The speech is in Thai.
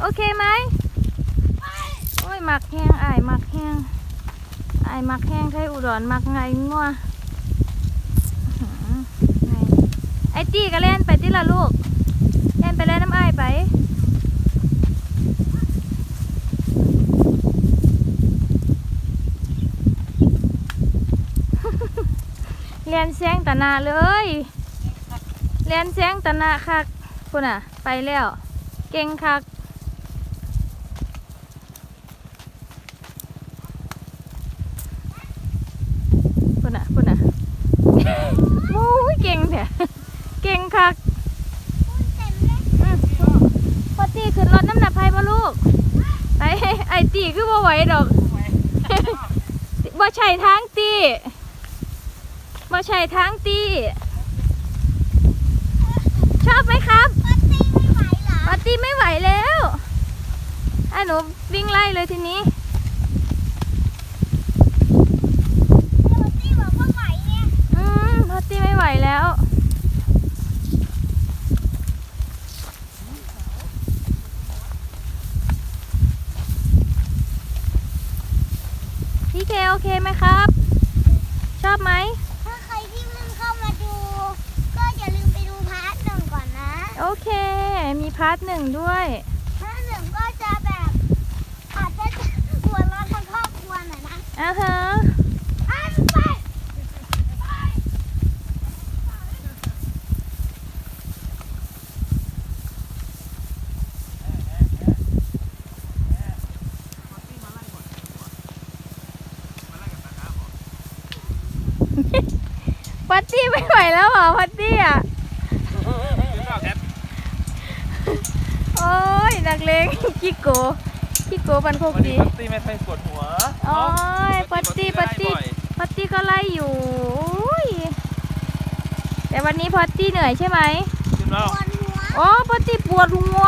โอเคไหมโอ้ยมักแห้งอายมักแห้งอายมักแห้งไทยอุดรมักไงงัวอื้อหือไอตี้ก็เล่นไปที่ละลูก เล่นไปเล่นน้ำอายไปเรียนเสียงตะนาเลยเรียนเสียงตะนาคักพุ่นอะ ไปแล้ว เก่งคักพุ่นอะพุ่นอะโอ้ยเก่งแท้เก่งคักพอตีขึ้นรถน้ำหนักไพ่มาลูกไปไอตีคือบ่ไหวดอกบ่ใช่ทางตีบ่ใช่ทางตี ชอบไหมครับปาร์ตี้ไม่ไหวแล้วไอ้ห นูวิ่งไล่เลยทีนี้อืมปาร์ตี้ไม่ไหวแล้วพี่เคโอเคไหมครับ ชอบไหม ถ้าใครที่เพิ่งเข้ามาดู ก็อย่าลืมไปดูพาร์ทหนึ่งก่อนนะ โอเค มีพาร์ทหนึ่งด้วย พาร์ทหนึ่งก็จะแบบอาจจะหัวเร้อนทั้งครอบครัวหน่ อยนะอ่าฮะอันไปพัตตี้ไม่ไหวแล้วเหรอพัตตี้อะโอ้ยนักเลงกิโก กิโกบันโคกวันดีนี้พัตตี้ไม่ค่อยปวดหัวโอ้ยพัตตี้พัตตี้บ่อยพัตตี้ก็ไล่อยู่โอ้ยแต่วันนี้พัตตี้เหนื่อยใช่ไหม ขึ้นแล้ว ปวดหัว โอ้พัตตี้ปวดหัว